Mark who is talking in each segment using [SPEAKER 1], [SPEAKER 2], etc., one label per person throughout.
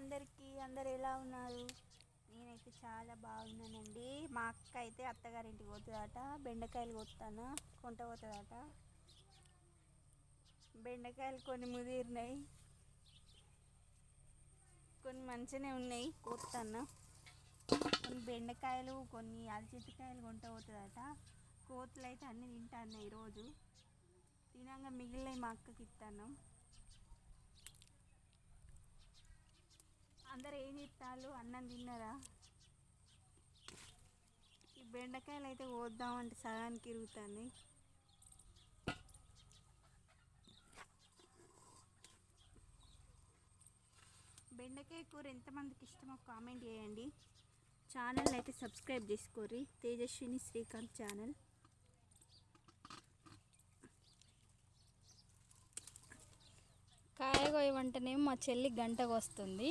[SPEAKER 1] అందరికీ అందరు ఎలా ఉన్నారు? నేనైతే చాలా బాగున్నానండి. మా అక్క అయితే అత్తగారింటికి పోతుందట బెండకాయలు కొత్తాను కొంట పోతుందట. బెండకాయలు కొన్ని ముదిరినాయి కొన్ని మంచిగానే ఉన్నాయి కోస్తాను కొన్ని బెండకాయలు కొన్ని అలచెట్టుకాయలు కొంట పోతుందట. కోతులు అయితే అన్నీ తింటాను ఈరోజు. తినంగా మిగిలినవి మా అక్కకి ఇస్తాను అందరు ఏం చెప్తారు అన్నం తిన్నారా? ఈ బెండకాయలు అయితే కోద్దామంటే సగానికి ఇరుగుతుంది. బెండకాయ కూర ఎంతమందికి ఇష్టమో కామెంట్ చేయండి. ఛానల్ అయితే సబ్స్క్రైబ్ చేసుకోర్రి. తేజస్విని శ్రీకాంత్ ఛానల్.
[SPEAKER 2] కాయగోయ వంటనేమో మా చెల్లి గంటకు వస్తుంది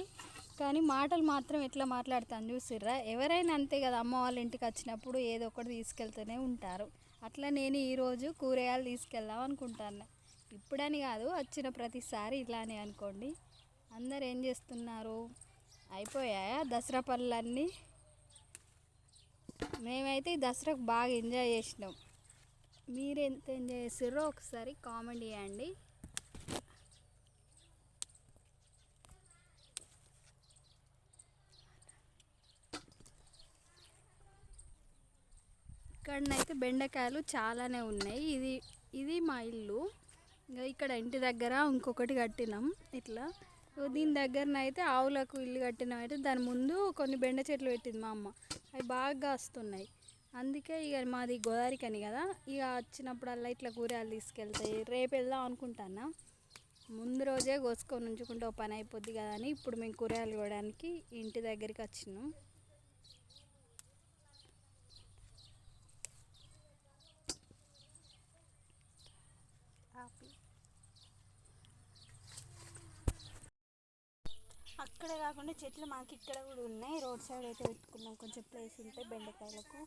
[SPEAKER 2] కానీ మాటలు మాత్రం ఎట్లా మాట్లాడతాను చూసిర్రా? ఎవరైనా అంతే కదా అమ్మ వాళ్ళ ఇంటికి వచ్చినప్పుడు ఏదో ఒకటి తీసుకెళ్తూనే ఉంటారు. అట్లా నేను ఈరోజు కూరగాయలు తీసుకెళ్దాం అనుకుంటాను ఇప్పుడని కాదు వచ్చిన ప్రతిసారి ఇలానే అనుకోండి. అందరు ఏం చేస్తున్నారు? అయిపోయాయా దసరా పనులన్నీ? మేమైతే ఈ దసరాకు బాగా ఎంజాయ్ చేసినాం. మీరు ఎంత ఎంజాయ్ చేసారో ఒకసారి కామెంట్ చేయండి. ఇక్కడనైతే బెండకాయలు చాలానే ఉన్నాయి. ఇది ఇది మా ఇల్లు. ఇంకా ఇక్కడ ఇంటి దగ్గర ఇంకొకటి కట్టినాం. ఇట్లా. దీని దగ్గరనైతే ఆవులకు ఇల్లు కట్టినాం అయితే దాని ముందు కొన్ని బెండ చెట్లు పెట్టింది మా అమ్మ. అవి బాగా వస్తున్నాయి అందుకే ఇక మాది గోదావరికని కదా. ఇక వచ్చినప్పుడల్లా ఇట్లా కూరగాయలు తీసుకెళ్తాయి రేపు వెళ్దాం అనుకుంటానా ముందు రోజే కోసుకొని ఉంచుకుంటే ఓ పని అయిపోద్ది కదా అని ఇప్పుడు మేము కూరగాయలు ఇవ్వడానికి ఇంటి దగ్గరికి వచ్చినాం.
[SPEAKER 1] ఇక్కడ కాకుండా చెట్లు మాకు ఇక్కడ కూడా ఉన్నాయి. రోడ్ సైడ్ అయితే పెట్టుకున్నాం. కొంచెం ప్లేస్ ఉంటే బెండకాయలకు.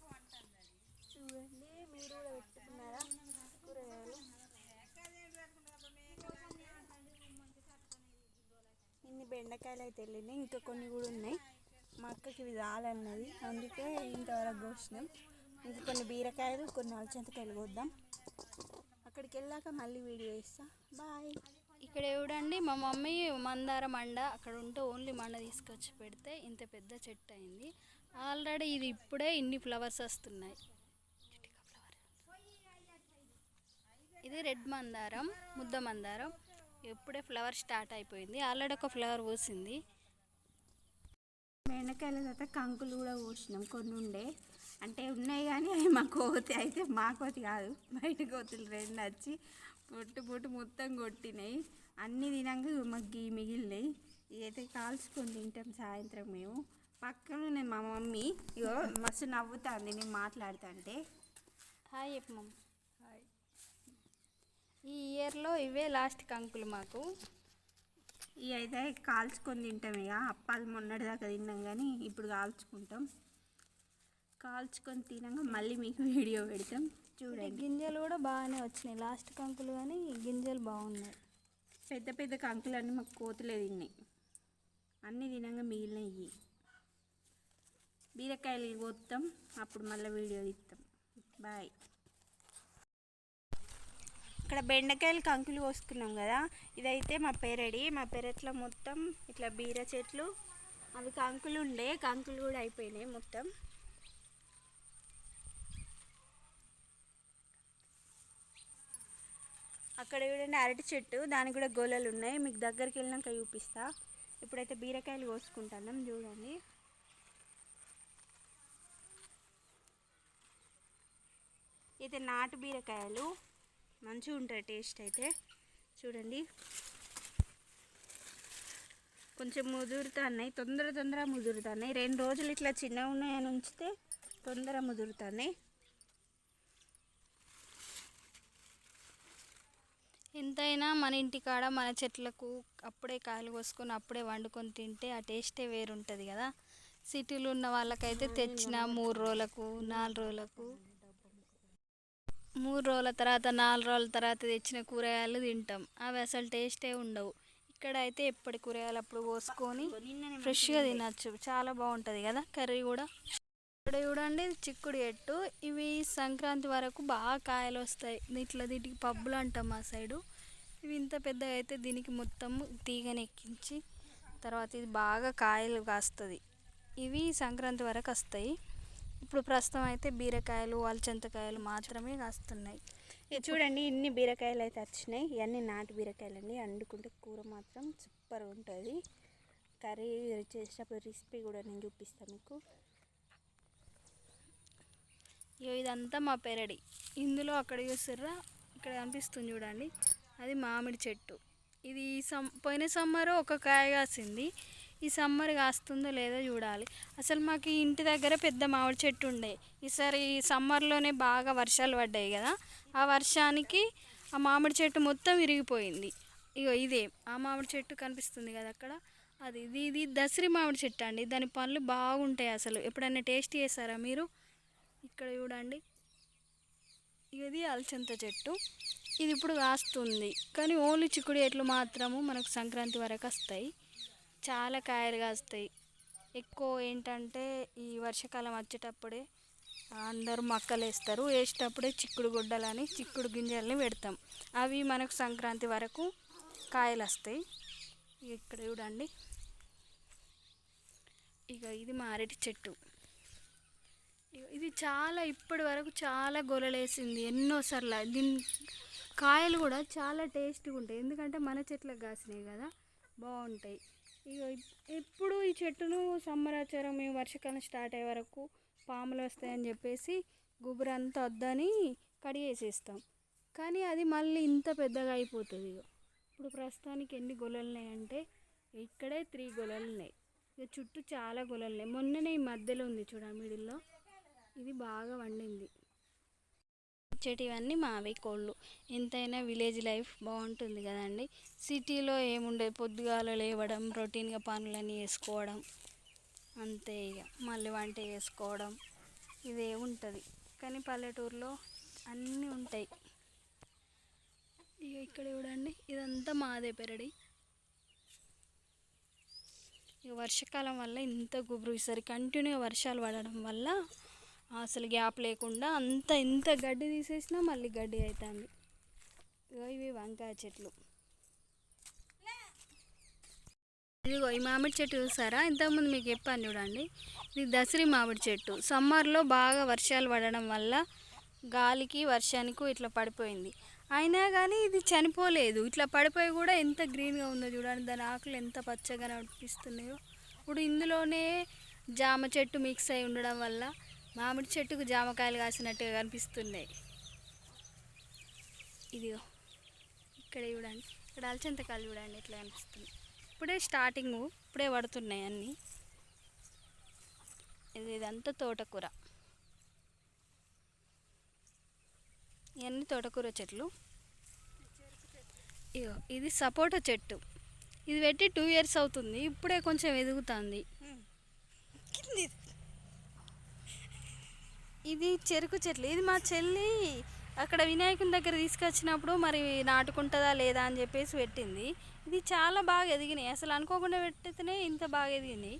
[SPEAKER 1] చూడండి మీరు కూడా పెట్టుకున్నారా? కూరగాయలు. ఇన్ని బెండకాయలు అయితే వెళ్ళినాయి. ఇంకా కొన్ని కూడా ఉన్నాయి. మా అక్కకి ఇవి చాలన్నది అందుకే ఇంతవరకు కోసినాం. ఇంకా కొన్ని బీరకాయలు కొన్ని అలచంతకాయలు కోద్దాం. అక్కడికి వెళ్ళాక మళ్ళీ వీడియో ఇస్తా బాయ్
[SPEAKER 2] ఇక్కడ చూడండి మా మమ్మీ మందార మండ. అక్కడ ఉంటే ఓన్లీ మండ తీసుకొచ్చి పెడితే ఇంత పెద్ద చెట్టు అయింది. ఆల్రెడీ ఇది ఇప్పుడే ఇన్ని ఫ్లవర్స్ వస్తున్నాయి. ఇది రెడ్ మందారం ముద్ద మందారం. ఇప్పుడే ఫ్లవర్ స్టార్ట్ అయిపోయింది. ఆల్రెడీ ఒక ఫ్లవర్ పూసింది.
[SPEAKER 1] బెండకాయల తర్వాత కంకులు కూడా పోసినాం కొన్ని ఉండే. అంటే ఉన్నాయి కానీ అవి మా కోతి అయితే మా కోతి కాదు. బయట కోతులు రెండు వచ్చి పొట్టు పొట్టు మొత్తం కొట్టినాయి. అన్ని తినాక మగ్గి మిగిలినాయి. ఇదైతే కాల్చుకొని తింటాం సాయంత్రం మేము. పక్కన నేను మా మమ్మీ. ఇగో మస్తు నవ్వుతుంది నేను మాట్లాడుతుంటే.
[SPEAKER 2] హాయ్ చెప్పు మమ్మ హాయ్. ఈ ఇయర్లో ఇవే లాస్ట్ కంకులు మాకు.
[SPEAKER 1] ఇవి అయితే కాల్చుకొని తింటాం ఇక అప్పాలు మొన్నటిదాకా తిన్నాం కానీ ఇప్పుడు కాల్చుకుంటాం. కాల్చుకొని తినాక మళ్ళీ మీకు వీడియో పెడతాం. చూడండి.
[SPEAKER 2] గింజలు కూడా బాగానే వచ్చినాయి. లాస్ట్ కంకులు కానీ గింజలు బాగున్నాయి.
[SPEAKER 1] పెద్ద పెద్ద కంకులన్నీ మాకు కోతులే తిన్నాయి. అన్నీ తినంగా మిగిలిన ఇవి బీరకాయలు కోస్తాం అప్పుడు మళ్ళీ వీడియో తీస్తాం. బాయ్. ఇక్కడ బెండకాయలు కంకులు కోసుకున్నాం కదా. ఇదైతే మా పెరడి. మా పెరట్లో మొత్తం ఇట్లా బీర చెట్లు. అవి కంకులు ఉండే. కంకులు కూడా అయిపోయినాయి మొత్తం. అక్కడ చూడండి అరటి చెట్టు దానికి కూడా గోలలు ఉన్నాయి. మీకు దగ్గరికి వెళ్ళినాక చూపిస్తా. ఇప్పుడైతే బీరకాయలు కోసుకుంటున్నాం చూడండి. అయితే నాటు బీరకాయలు మంచిగా ఉంటాయి టేస్ట్ అయితే. చూడండి. కొంచెం ముదురుతున్నాయి తొందర తొందర ముదురుతున్నాయి. రెండు రోజులు ఇట్లా చిన్నగా ఉన్నాయని ఉంచితే తొందర ముదురుతున్నాయి.
[SPEAKER 2] ఎంతైనా మన ఇంటికాడ మన చెట్లకు అప్పుడే కాయలు కోసుకొని అప్పుడే వండుకొని తింటే ఆ టేస్టే వేరుంటుంది కదా. సిటీలో ఉన్న వాళ్ళకైతే తెచ్చిన మూడు రోజులకు నాలుగు రోజులకు. మూడు రోజుల తర్వాత నాలుగు రోజుల తర్వాత తెచ్చిన కూరగాయలు తింటాం. అవి అసలు టేస్టే ఉండవు. ఇక్కడ అయితే ఎప్పటి కూరగాయలు అప్పుడు కోసుకొని ఫ్రెష్గా తినచ్చు. చాలా బాగుంటుంది కదా కర్రీ కూడా. ఇక్కడ చూడండి చిక్కుడు చెట్టు. ఇవి సంక్రాంతి వరకు బాగా కాయలు వస్తాయి. ఇట్లా దీటికి పబ్బులు అంటాం మా సైడు. ఇవి ఇంత పెద్దగా అయితే దీనికి మొత్తం తీగని ఎక్కించి తర్వాత ఇది బాగా కాయలు కాస్తుంది. ఇవి సంక్రాంతి వరకు వస్తాయి. ఇప్పుడు ప్రస్తుతం అయితే బీరకాయలు అలచంతకాయలు మాత్రమే కాస్తున్నాయి.
[SPEAKER 1] ఇది చూడండి ఇన్ని బీరకాయలు అయితే వచ్చినాయి. ఇవన్నీ నాటు బీరకాయలు అండి వండుకుంటే కూర మాత్రం సూపర్ ఉంటుంది. కర్రీ చేసేటప్పుడు రెసిపీ కూడా నేను చూపిస్తాను మీకు.
[SPEAKER 2] ఇగో ఇదంతా మా పెరడి. ఇందులో అక్కడ చూస్తుర్రా ఇక్కడ కనిపిస్తుంది చూడండి. అది మామిడి చెట్టు. ఇది ఈ పోయిన సమ్మర్ ఒక కాయ కాసింది. ఈ సమ్మర్ కాస్తుందో లేదో చూడాలి. అసలు మాకు ఇంటి దగ్గర పెద్ద మామిడి చెట్టు ఉండే. ఈసారి ఈ సమ్మర్లోనే బాగా వర్షాలు పడ్డాయి కదా. ఆ వర్షానికి ఆ మామిడి చెట్టు మొత్తం విరిగిపోయింది. ఇగో ఇదే ఆ మామిడి చెట్టు కనిపిస్తుంది కదా అక్కడ. అది ఇది ఇది దసరి మామిడి చెట్టు అండి. దాని పళ్ళు బాగుంటాయి అసలు. ఎప్పుడైనా టేస్ట్ చేస్తారా మీరు? ఇక్కడ చూడండి. ఇది అలచంత చెట్టు. ఇది ఇప్పుడు కాస్తుంది. కానీ ఓన్లీ చిక్కుడు చెట్లు మాత్రము మనకు సంక్రాంతి వరకు వస్తాయి. చాలా కాయలు కాస్తాయి. ఎక్కువ ఏంటంటే ఈ వర్షాకాలం వచ్చేటప్పుడే అందరూ మొక్కలు వేస్తారు. వేసేటప్పుడే చిక్కుడు గుడ్డలని చిక్కుడు గింజల్ని పెడతాం. అవి మనకు సంక్రాంతి వరకు కాయలు వస్తాయి. ఇక్కడ చూడండి. ఇక ఇది మారేటి చెట్టు. ఇది చాలా ఇప్పటి వరకు చాలా గొలలేసింది ఎన్నోసార్లు. దీని కాయలు కూడా చాలా టేస్ట్గా ఉంటాయి. ఎందుకంటే మన చెట్లకు కాసినాయి కదా బాగుంటాయి. ఇక ఎప్పుడు ఈ చెట్టును సంవత్సరం మేము వర్షాకాలం స్టార్ట్ అయ్యే వరకు పాములు వస్తాయని చెప్పేసి గుబురంతా వద్దని కడిగేసేస్తాం కానీ అది మళ్ళీ ఇంత పెద్దగా అయిపోతుంది ఇక ఇప్పుడు ప్రస్తుతానికి ఎన్ని గొలలున్నాయి అంటే ఇక్కడే త్రీ గొలలున్నాయి ఇక చుట్టూ చాలా గొలలున్నాయి మొన్ననే ఈ మధ్యలో ఉంది చూడ మిడిల్లో. ఇది బాగా వండింది. చెటివన్నీ మావి కోళ్ళు. ఎంతైనా విలేజ్ లైఫ్ బాగుంటుంది కదండి. సిటీలో ఏముండదు పొద్దుగాల లేవడం రొటీన్గా పనులన్నీ వేసుకోవడం అంతే ఇక మళ్ళీ వంట చేసుకోవడం. ఇదే ఉంటుంది. కానీ పల్లెటూరులో అన్నీ ఉంటాయి. ఇక ఇక్కడ చూడండి ఇదంతా మాదే పెరడి. ఇక వర్షాకాలం వల్ల ఇంత గుబురు ఈసారి కంటిన్యూగా వర్షాలు పడడం వల్ల అసలు గ్యాప్ లేకుండా అంత ఎంత గడ్డి తీసేసినా మళ్ళీ గడ్డి అవుతుంది ఇగో ఇవి వంకాయ చెట్లు. ఇదిగో ఈ మామిడి చెట్టు చూసారా? ఇంతకుముందు మీకు చెప్పాను చూడండి. ఇది దసరి మామిడి చెట్టు. సమ్మర్లో బాగా వర్షాలు పడడం వల్ల గాలికి వర్షానికి ఇట్లా పడిపోయింది. అయినా కానీ ఇది చనిపోలేదు. ఇట్లా పడిపోయి కూడా ఎంత గ్రీన్గా ఉందో చూడండి. దాని ఆకులు ఎంత పచ్చగా అనిపిస్తున్నాయో ఇప్పుడు ఇందులోనే జామ చెట్టు మిక్స్ అయి ఉండడం వల్ల మామిడి చెట్టుకు జామకాయలు కాసినట్టుగా కనిపిస్తున్నాయి. ఇదిగో ఇక్కడ చూడండి ఇక్కడ అలచంతకాయలు చూడండి ఇట్లా కనిపిస్తుంది ఇప్పుడే స్టార్టింగ్ ఇప్పుడే పడుతున్నాయి అన్నీ. ఇది ఇదంతా తోటకూర. ఇవన్నీ తోటకూర చెట్లు. ఇగో ఇది సపోటా చెట్టు. ఇది పెట్టి టూ ఇయర్స్ అవుతుంది ఇప్పుడే కొంచెం ఎదుగుతుంది. ఇది చెరుకు చెట్లు. ఇది మా చెల్లి అక్కడ వినాయకుని దగ్గర తీసుకొచ్చినప్పుడు మరి నాటుకుంటుందా లేదా అని చెప్పేసి పెట్టింది. ఇది చాలా బాగా ఎదిగినాయి. అసలు అనుకోకుండా పెట్టితేనే ఇంత బాగా ఎదిగినాయి.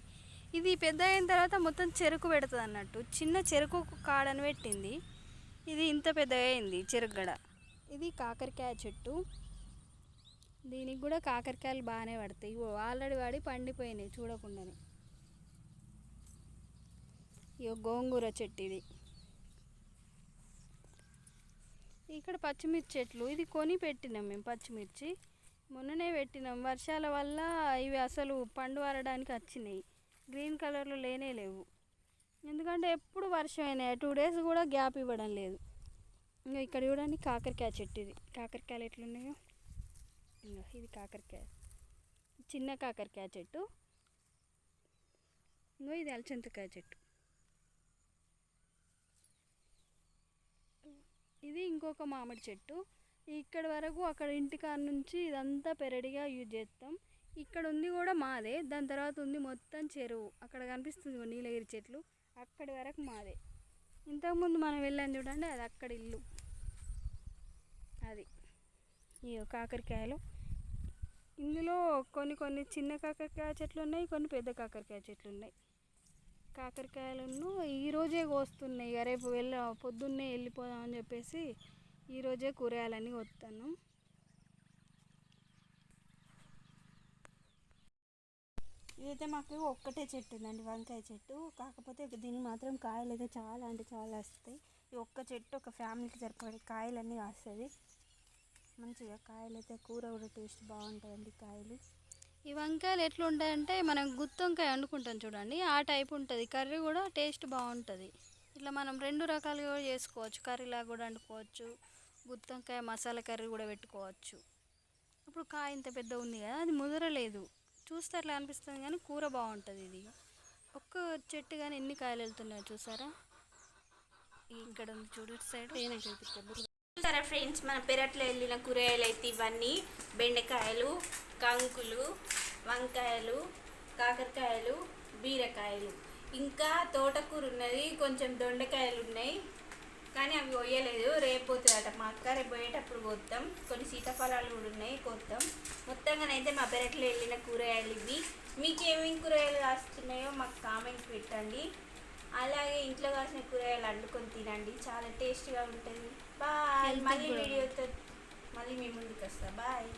[SPEAKER 2] ఇది పెద్ద అయిన తర్వాత మొత్తం చెరుకు పెడుతుంది అన్నట్టు. చిన్న చెరుకు కాడని పెట్టింది. ఇది ఇంత పెద్దగా అయింది చెరుకు గడ. ఇది కాకరకాయ చెట్టు. దీనికి కూడా కాకరకాయలు బాగానే పడతాయి. ఇగో ఆల్రెడీ వాడి పండిపోయినాయి చూడకుండానే. ఇగో గోంగూర చెట్టు ఇది. ఇక్కడ పచ్చిమిర్చి చెట్లు. ఇది కొని పెట్టినాం మేము పచ్చిమిర్చి. మొన్ననే పెట్టినాం. వర్షాల వల్ల ఇవి అసలు పండు వరడానికి వచ్చినాయి. గ్రీన్ కలర్లో లేనే లేవు. ఎందుకంటే ఎప్పుడు వర్షం అయినాయి టూ డేస్ కూడా గ్యాప్ ఇవ్వడం లేదు. ఇంకా ఇక్కడ చూడండి కాకరకాయ చెట్టు ఇది. కాకరకాయలు ఎట్లున్నాయో? ఇంకా ఇది కాకరకాయ. చిన్న కాకరకాయ చెట్టు. ఇంకో ఇది అలచంతకాయ చెట్టు. ఇది ఇంకొక మామిడి చెట్టు. ఇక్కడ వరకు అక్కడ ఇంటికాడ నుంచి ఇదంతా పెరడిగా యూజ్ చేస్తాం ఇక్కడ ఉంది కూడా మాదే దాని తర్వాత ఉంది మొత్తం చెరువు. అక్కడ కనిపిస్తుంది నీలగిరి చెట్లు. అక్కడి వరకు మాదే. ఇంతకుముందు మనం వెళ్ళాం చూడండి అది అక్కడ ఇల్లు. అది. ఈ కాకరకాయలు. ఇందులో కొన్ని కొన్ని చిన్న కాకరకాయ చెట్లు ఉన్నాయి కొన్ని పెద్ద కాకరకాయ చెట్లు ఉన్నాయి. కాకరకాయలను ఈరోజే కోస్తున్నాయి. ఇక రేపు వెళ్ళ పొద్దున్నే వెళ్ళిపోదాం అని చెప్పేసి ఈరోజే కూరగాయలన్నీ కొత్తాను
[SPEAKER 1] ఇదైతే మాకు ఒక్కటే చెట్టు ఉందండి వంకాయ చెట్టు. కాకపోతే దీనికి మాత్రం కాయలు అయితే చాలా అంటే చాలా వస్తాయి. ఈ ఒక్క చెట్టు ఒక ఫ్యామిలీకి సరిపడే కాయలన్నీ కాస్తుంది. మంచిగా కాయలు అయితే కూర కూడా టేస్ట్ బాగుంటుందండి కాయలు.
[SPEAKER 2] ఈ వంకాయలు ఎట్లా ఉంటాయంటే మనం గుత్తి వంకాయ వండుకుంటాం చూడండి ఆ టైప్ ఉంటుంది. కర్రీ కూడా టేస్ట్ బాగుంటుంది. ఇట్లా మనం రెండు రకాలుగా కూడా చేసుకోవచ్చు. కర్రీలాగా కూడా వండుకోవచ్చు. గుత్తి వంకాయ మసాలా కర్రీ కూడా పెట్టుకోవచ్చు. ఇప్పుడు కాయ ఇంత పెద్ద ఉంది కదా అది ముదరలేదు చూస్తే అట్లా అనిపిస్తుంది కానీ కూర బాగుంటుంది ఇది. ఒక్క చెట్టు కానీ ఎన్ని కాయలు వెళ్తున్నాయో చూసారా? ఇక్కడ ఉంది చూడు ఇటు సైడ్.
[SPEAKER 1] చూసారా ఫ్రెండ్స్ మన పెరట్లో వెళ్ళిన కూరగాయలు అయితే ఇవన్నీ. బెండకాయలు కంకులు వంకాయలు కాకరకాయలు బీరకాయలు. ఇంకా తోటకూర ఉన్నది కొంచెం దొండకాయలు ఉన్నాయి. కానీ అవి కొయ్యలేదు రేపు పోతుందట మా అక్క. రేపు పోయేటప్పుడు కోద్దాం కొన్ని సీతాఫలాలు కూడా ఉన్నాయి కోద్దాం మొత్తంగానైతే మా పెరట్లో వెళ్ళిన కూరగాయలు ఇవి. మీకు ఏమేమి కూరగాయలు కాస్తున్నాయో మాకు కామెంట్ పెట్టండి. అలాగే ఇంట్లో కాసిన కూరగాయలు వండుకొని తినండి. చాలా టేస్ట్గా ఉంటుంది. బాయ్ మళ్ళీ. వీడియోతో మళ్ళీ మీ ముందుకు వస్తా బాయ్